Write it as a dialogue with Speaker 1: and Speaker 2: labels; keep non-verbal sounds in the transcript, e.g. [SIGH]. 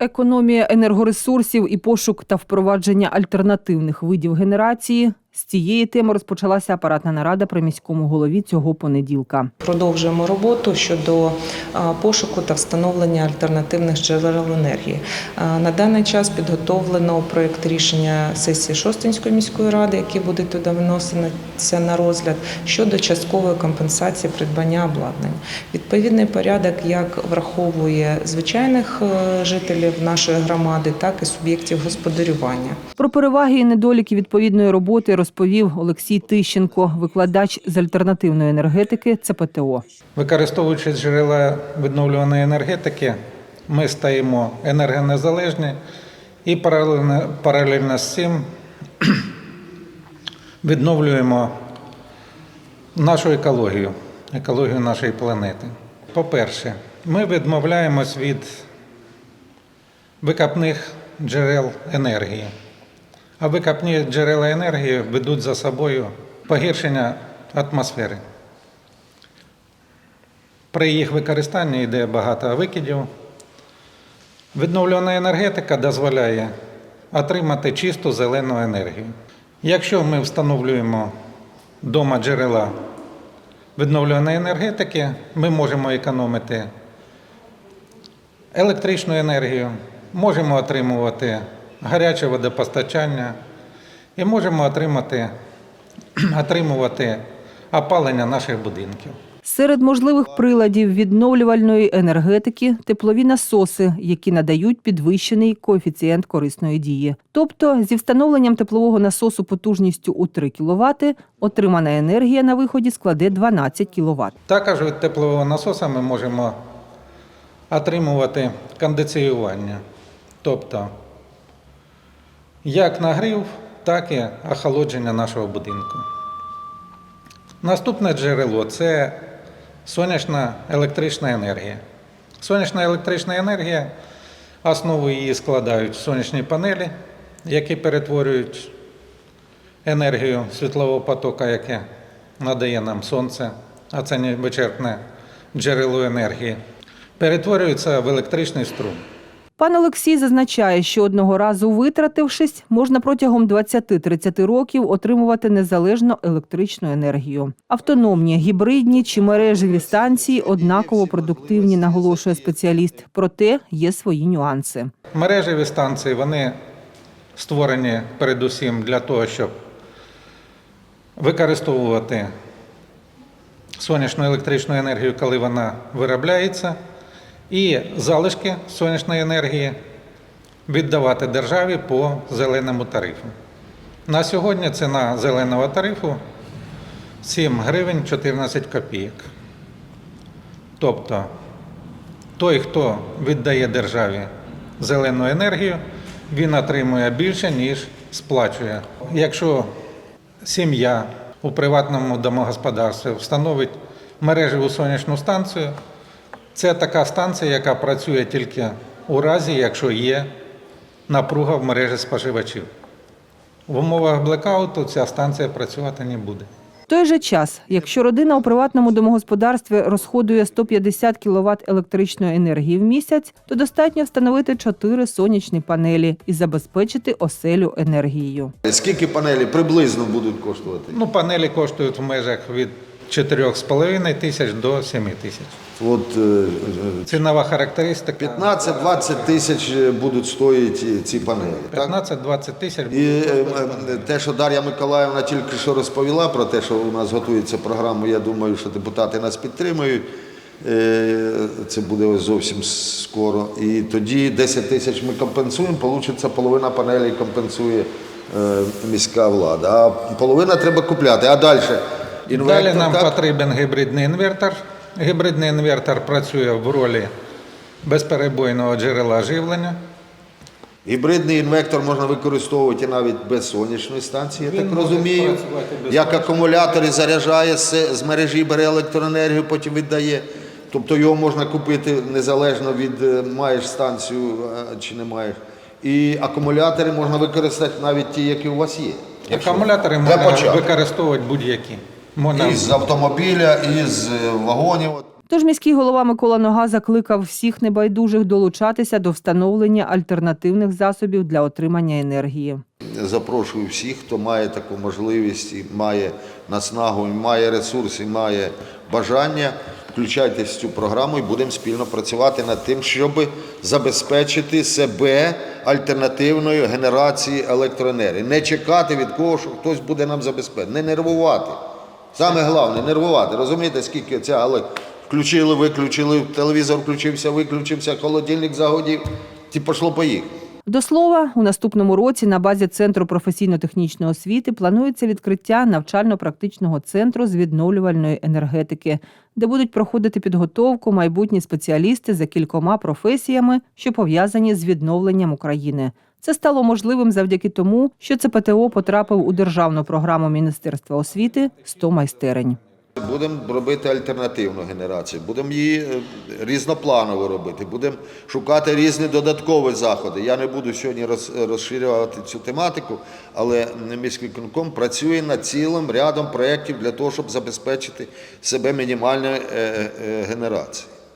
Speaker 1: Економія енергоресурсів і пошук та впровадження альтернативних видів генерації з цієї теми розпочалася апаратна нарада при міському голові цього понеділка.
Speaker 2: Продовжуємо роботу щодо пошуку та встановлення альтернативних джерел енергії. На даний час підготовлено проєкт рішення сесії Шостинської міської ради, який буде туди вноситися на розгляд щодо часткової компенсації придбання обладнання. Відповідний порядок як враховує звичайних е, жителів нашої громади, так і суб'єктів господарювання.
Speaker 1: Про переваги і недоліки відповідної роботи розповів Олексій Тищенко, викладач з альтернативної енергетики ЦПТО.
Speaker 3: Використовуючи джерела відновлюваної енергетики, ми стаємо енергонезалежні і паралельно, паралельно з цим [CLEARS THROAT] відновлюємо нашу екологію, екологію нашої планети. По-перше, ми відмовляємось від викопних джерел енергії. А викопні джерела енергії ведуть за собою погіршення атмосфери. При їх використанні йде багато викидів. Відновлювана енергетика дозволяє отримати чисту зелену енергію. Якщо ми встановлюємо вдома джерела відновлюваної енергетики, ми можемо економити електричну енергію, можемо отримувати гаряче водопостачання і можемо отримати, [CLEARS THROAT] отримувати опалення наших будинків.
Speaker 1: Серед можливих приладів відновлювальної енергетики теплові насоси, які надають підвищений коефіцієнт корисної дії. Тобто, зі встановленням теплового насосу потужністю у 3 кВт отримана енергія на виході складе 12 кВт.
Speaker 3: Також від теплового насоса ми можемо отримувати кондиціювання, тобто як нагрів, так і охолодження нашого будинку. Наступне джерело це сонячна електрична енергія. Сонячна електрична енергія, основу її складають сонячні панелі, які перетворюють енергію світлового потока, яке надає нам сонце, а це не вичерпне джерело енергії, перетворюється в електричний струм.
Speaker 1: Пан Олексій зазначає, що одного разу витратившись, можна протягом 20-30 років отримувати незалежно електричну енергію. Автономні, гібридні чи мережеві станції однаково продуктивні, наголошує спеціаліст. Проте є свої нюанси.
Speaker 3: Мережеві станції вони створені передусім для того, щоб використовувати сонячну електричну енергію, коли вона виробляється, і залишки сонячної енергії віддавати державі по зеленому тарифу. На сьогодні ціна зеленого тарифу 7 гривень 14 копійок. Тобто той, хто віддає державі зелену енергію, він отримує більше, ніж сплачує. Якщо сім'я у приватному домогосподарстві встановить мережеву сонячну станцію, це така станція, яка працює тільки у разі, якщо є напруга в мережі споживачів. В умовах блекауту ця станція працювати не буде.
Speaker 1: В той же час, якщо родина у приватному домогосподарстві розходує 150 кВт електричної енергії в місяць, то достатньо встановити 4 сонячні панелі і забезпечити оселю енергією.
Speaker 4: Скільки панелей приблизно будуть коштувати?
Speaker 3: Ну, панелі коштують в межах від 4,5 тисяч до 7 тисяч.
Speaker 4: От е,
Speaker 3: Цінова характеристика
Speaker 4: 15-20 тисяч е, будуть стоїти ці панелі. Так?
Speaker 3: 15-20 тисяч.
Speaker 4: І е, е, те, що Дар'я Миколаївна тільки що розповіла про те, що у нас готується програма, я думаю, що депутати нас підтримують. Е, Це буде ось зовсім скоро. І тоді 10 тисяч ми компенсуємо, получиться половина панелей компенсує е, міська влада. А половина треба купляти. А далі?
Speaker 3: Далі нам
Speaker 4: так?
Speaker 3: потрібен гібридний інвертор. Гібридний інвертор працює в ролі безперебойного джерела живлення.
Speaker 4: Гібридний інвектор можна використовувати навіть без сонячної станції, я
Speaker 3: Він
Speaker 4: так розумію. Як
Speaker 3: сонячної.
Speaker 4: акумулятор і заряджає з, мережі, бере електроенергію, потім віддає. Тобто його можна купити незалежно від е, маєш станцію чи не маєш. І акумулятори можна використати навіть ті, які у вас є.
Speaker 3: Акумулятори можна
Speaker 4: початку.
Speaker 3: використовувати будь-які. Можна
Speaker 4: І з автомобіля, і з е, вагонів.
Speaker 1: Тож міський голова Микола Нога закликав всіх небайдужих долучатися до встановлення альтернативних засобів для отримання енергії.
Speaker 4: Запрошую всіх, хто має таку можливість, і має наснагу, і має ресурс, і має бажання. Включайтесь в цю програму і будемо спільно працювати над тим, щоб забезпечити себе альтернативною генерацією електроенергії. Не чекати від кого, що хтось буде нам забезпечити, не нервувати. Саме головне нервувати. Розумієте, скільки ця але включили, виключили, телевізор включився, виключився, холодильник загодів, і пішло поїхало.
Speaker 1: До слова, у наступному році на базі Центру професійно-технічної освіти планується відкриття навчально-практичного центру з відновлювальної енергетики, де будуть проходити підготовку майбутні спеціалісти за кількома професіями, що пов'язані з відновленням України. Це стало можливим завдяки тому, що ЦПТО потрапив у державну програму Міністерства освіти «100 майстерень.
Speaker 4: Будемо робити альтернативну генерацію, будемо її е, різнопланово робити, будемо шукати різні додаткові заходи. Я не буду сьогодні роз- розширювати цю тематику, але міський конком працює над цілим рядом проєктів для того, щоб забезпечити себе мінімальною е, е, генерацією.